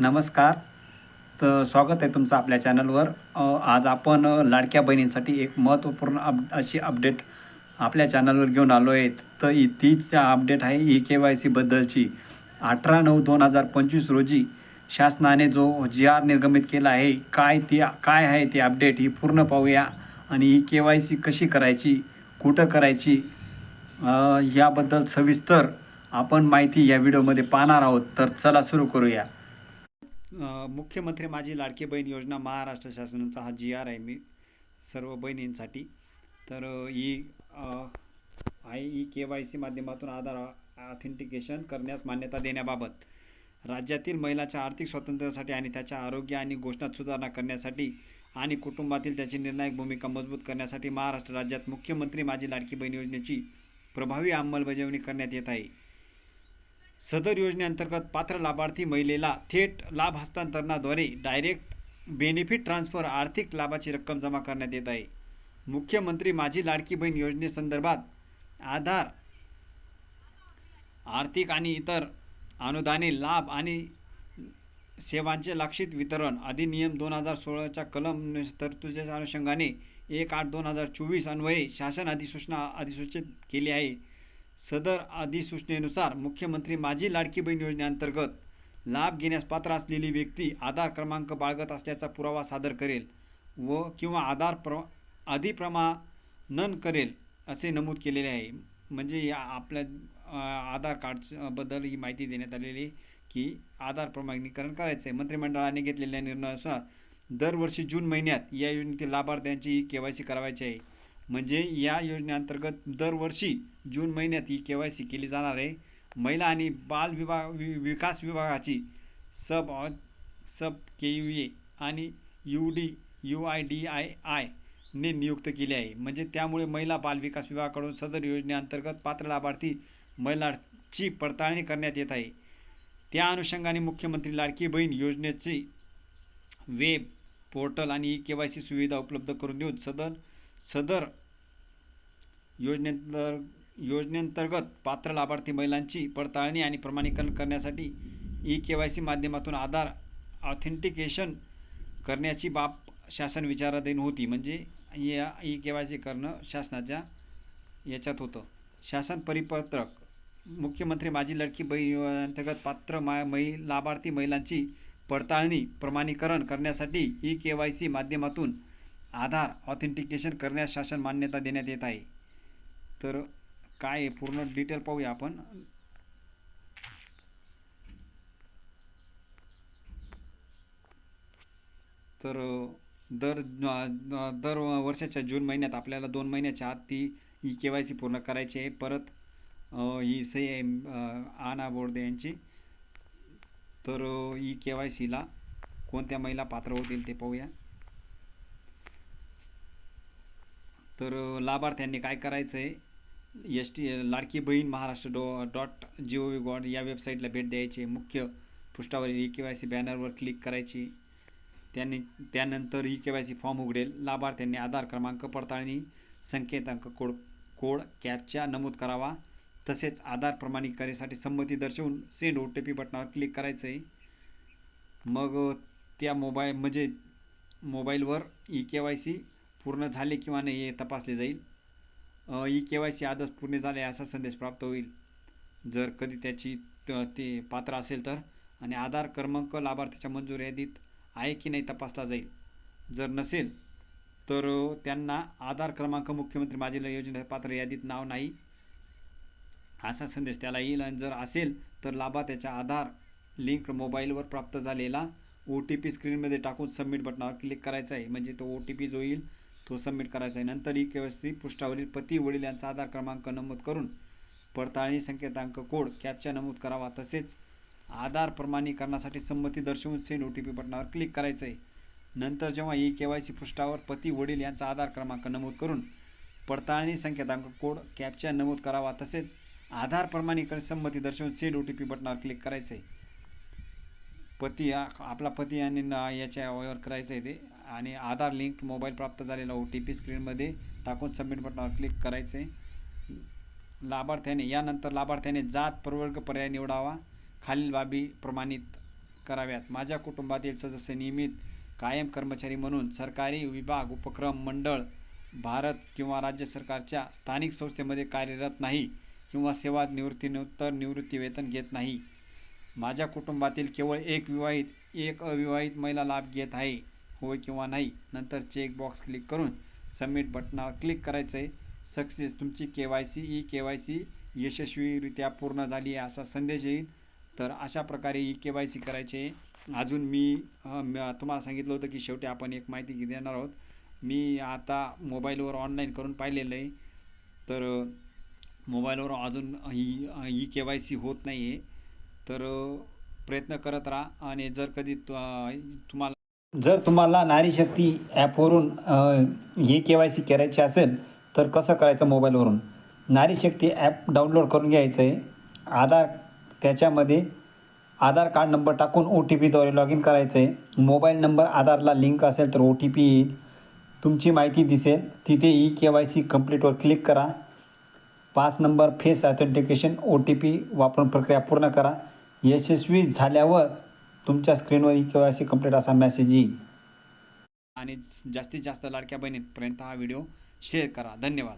नमस्कार. तर स्वागत आहे तुमचं आपल्या चॅनलवर. आज आपण लाडक्या बहिणींसाठी एक महत्त्वपूर्ण अप अशी अपडेट आपल्या चॅनलवर घेऊन आलो आहे तर ही तीच अपडेट आहे ई के वाय सीबद्दलची अठरा नऊ दोन हजार पंचवीस रोजी शासनाने जो जी आर निर्गमित केला आहे काय ती काय आहे ती अपडेट ही पूर्ण पाहूया आणि ई के वाय सी कशी करायची कुठं करायची याबद्दल सविस्तर आपण माहिती या व्हिडिओमध्ये पाहणार आहोत. तर चला सुरू करूया. मुख्यमंत्री माझी लाडकी बहीण योजना महाराष्ट्र शासनाचा हा जी आर आहे मी सर्व बहिणींसाठी. तर ही आय ई के वाय सी माध्यमातून आधार ऑथेंटिकेशन करण्यास मान्यता देण्याबाबत. राज्यातील महिलाच्या आर्थिक स्वातंत्र्यासाठी आणि त्याच्या आरोग्य आणि घोषणात सुधारणा करण्यासाठी आणि कुटुंबातील त्याची निर्णायक भूमिका मजबूत करण्यासाठी महाराष्ट्र राज्यात मुख्यमंत्री माझी लाडकी बहीण योजनेची प्रभावी अंमलबजावणी करण्यात येत आहे. सदर योजनेअंतर्गत पात्र लाभार्थी महिलेला थेट लाभ हस्तांतरणाद्वारे डायरेक्ट बेनिफिट ट्रान्सफर आर्थिक लाभाची रक्कम जमा करण्यात येत आहे. मुख्यमंत्री माझी लाडकी बहीण योजनेसंदर्भात आधार आर्थिक आणि इतर अनुदाने लाभ आणि सेवांचे लक्षित वितरण अधिनियम दोन हजार सोळाच्या कलम तरतुदीच्या अनुषंगाने एक आठ दोन हजार चोवीस अन्वये शासन अधिसूचना अधिसूचित केली आहे. सदर अधिसूचनेनुसार मुख्यमंत्री माझी लाडकी बहीण योजनेअंतर्गत लाभ घेण्यास पात्र असलेली व्यक्ती आधार क्रमांक बाळगत असल्याचा पुरावा सादर करेल व किंवा आधार प्र अधिप्रमाणन करेल असे नमूद केलेले आहे. म्हणजे या आपल्या आधार कार्डबद्दल ही माहिती देण्यात आलेली आहे की आधार प्रमाणीकरण करायचं आहे मंत्रिमंडळाने घेतलेल्या निर्णयानुसार दरवर्षी जून महिन्यात या योजनेतील लाभार्थ्यांची के वाय सी करावायची आहे. म्हणजे या योजनेअंतर्गत दरवर्षी जून महिन्यात ही के वाय सी केली जाणार आहे. महिला आणि बाल विभाग वि- विकास विभागाची सब सब के यू ए आणि U D U I D I I ने नियुक्त केली आहे. म्हणजे त्यामुळे महिला बाल विकास विभागाकडून सदर योजनेअंतर्गत पात्र लाभार्थी महिलांची पडताळणी करण्यात येत आहे. त्या अनुषंगाने मुख्यमंत्री लाडकी बहीण योजनेची वेब पोर्टल आणि ई के वाय सी सुविधा उपलब्ध करून देऊन सदर सदर योजनेंतर योजनेअंतर्गत पात्र लाभार्थी महिलांची पडताळणी आणि प्रमाणीकरण करण्यासाठी ई के वाय सी माध्यमातून आधार ऑथेंटिकेशन करण्याची बाब शासन विचाराधीन होती. म्हणजे या ई के वाय सी करणं शासनाच्या याच्यात होतं. शासन परिपत्रक. मुख्यमंत्री माझी लडकी बही अंतर्गत पात्र मा मही लाभार्थी महिलांची पडताळणी प्रमाणीकरण करण्यासाठी ई के वाय सी माध्यमातून आधार ऑथेंटिकेशन करण्यास शासन मान्यता देण्यात येत आहे. तर काय आहे? पूर्ण डिटेल पाहूया आपण. तर दर दर वर्षाच्या जून महिन्यात आपल्याला दोन महिन्याच्या आत ती ई के वाय सी पूर्ण करायची आहे. परत ही सही आहे आना बोर्डे यांची. तर ई के वाय सीला कोणत्या महिला पात्र होतील ते पाहूया. तर लाभार्थ्यांनी काय करायचं आहे एस टी लाडकी बहीण महाराष्ट्र डॉ dot G O V god या वेबसाईटला भेट द्यायची. मुख्य पृष्ठावरील ई के वाय सी बॅनरवर क्लिक करायची. त्यांनी त्यानंतर E K Y C form उघडेल. लाभार्थ्यांनी आधार क्रमांक पडताळणी संकेतांक कोड कोड कॅपच्या नमूद करावा. तसेच आधार प्रमाणीकरणासाठी संमती दर्शवून सेंड ओ टी पी बटनावर क्लिक करायचं आहे मग त्या मोबाईल म्हणजे मोबाईलवर ई के वाय सी पूर्ण झाले किंवा नाही हे तपासले जाईल. ई के वाय सी आदर्श पूर्ण झाले असा संदेश प्राप्त होईल. जर कधी त्याची त- ते पात्र असेल तर. आणि आधार क्रमांक लाभार्थीच्या मंजूर यादीत आहे की नाही तपासला जाईल. जर नसेल तर त्यांना आधार क्रमांक मुख्यमंत्री माझी योजना पात्र यादीत नाव नाही असा संदेश त्याला येईल. आणि जर असेल तर लाभार्थ्याच्या आधार लिंक मोबाईलवर प्राप्त झालेला ओ टी पी स्क्रीनमध्ये टाकून सबमिट बटनावर क्लिक करायचा आहे. म्हणजे तो ओ टी पी जो येईल तो सबमिट करायचा आहे. नंतर ई के सी पृष्ठावरील पती वडील यांचा आधार क्रमांक नमूद करून पडताळणी संकेतांक कोड कॅपचा नमूद करावा. तसेच आधार प्रमाणीकरणासाठी संमती दर्शवून सेंड ओ टी पी बटनावर क्लिक करायचं आहे नंतर जेव्हा ई के वाय सी पृष्ठावर पती वडील यांचा आधार क्रमांक नमूद करून पडताळणी संकेतांक कोड कॅपचा नमूद करावा. तसेच आधार प्रमाणीकरण संमती दर्शवून सेंड ओ टी पी बटनावर क्लिक करायचं आहे पती हा आपला पती आणि न- याच्यावर करायचं आहे ते. आणि आधार लिंक मोबाईल प्राप्त झालेला ओ टी पी स्क्रीनमध्ये टाकून सबमिट बटनावर क्लिक करायचे. लाभार्थ्याने यानंतर लाभार्थ्याने जात प्रवर्ग पर्याय निवडावा. खालील बाबी प्रमाणित कराव्यात. माझ्या कुटुंबातील सदस्य नियमित कायम कर्मचारी म्हणून सरकारी विभाग उपक्रम मंडळ भारत किंवा राज्य सरकारच्या स्थानिक संस्थेमध्ये कार्यरत नाही किंवा सेवा निवृत्तीनंतर निवृत्ती वेतन घेत नाही. माझ्या कुटुंबातील केवळ एक विवाहित एक अविवाहित महिला लाभ घेत आहे. होय किंवा नाही नंतर चेक बॉक्स क्लिक करून सबमिट बटनावर क्लिक करायचं आहे सक्सेस तुमची K Y C E K Y C यशस्वीरित्या पूर्ण झाली आहे असा संदेश येईल. तर अशा प्रकारे ई के वाय सी करायचे. अजून मी म- तुम्हाला सांगितलं होतं की शेवटी आपण एक माहिती देणार आहोत. मी आता मोबाईलवर ऑनलाईन करून पाहिलेलं आहे. तर मोबाईलवर अजून ही ई के वाय सी होत नाही आहे तर प्रयत्न करत राहा आणि जर कधी तु- तुम्हाला जर तुम्हाला नारी शक्ती ॲपवरून ई के वाय सी करायची असेल तर कसं करायचं मोबाईलवरून नारी शक्ती ॲप डाउनलोड करून घ्यायचं आहे आधार त्याच्यामध्ये आधार कार्ड नंबर टाकून ओ टी पीद्वारे लॉग इन करायचं आहे मोबाईल नंबर आधारला लिंक असेल तर ओ टी पी येईल. तुमची माहिती दिसेल. तिथे ई के वाय सी कंप्लीटवर क्लिक करा. पाच number face authentication O T P वापरून प्रक्रिया पूर्ण करा. यशस्वी झाल्यावर तुमच्या स्क्रीनवर E K Y C complete असा मेसेज येईल. आणि जास्तीत जास्त लाडक्या बहिणीपर्यंत हा व्हिडिओ शेअर करा. धन्यवाद.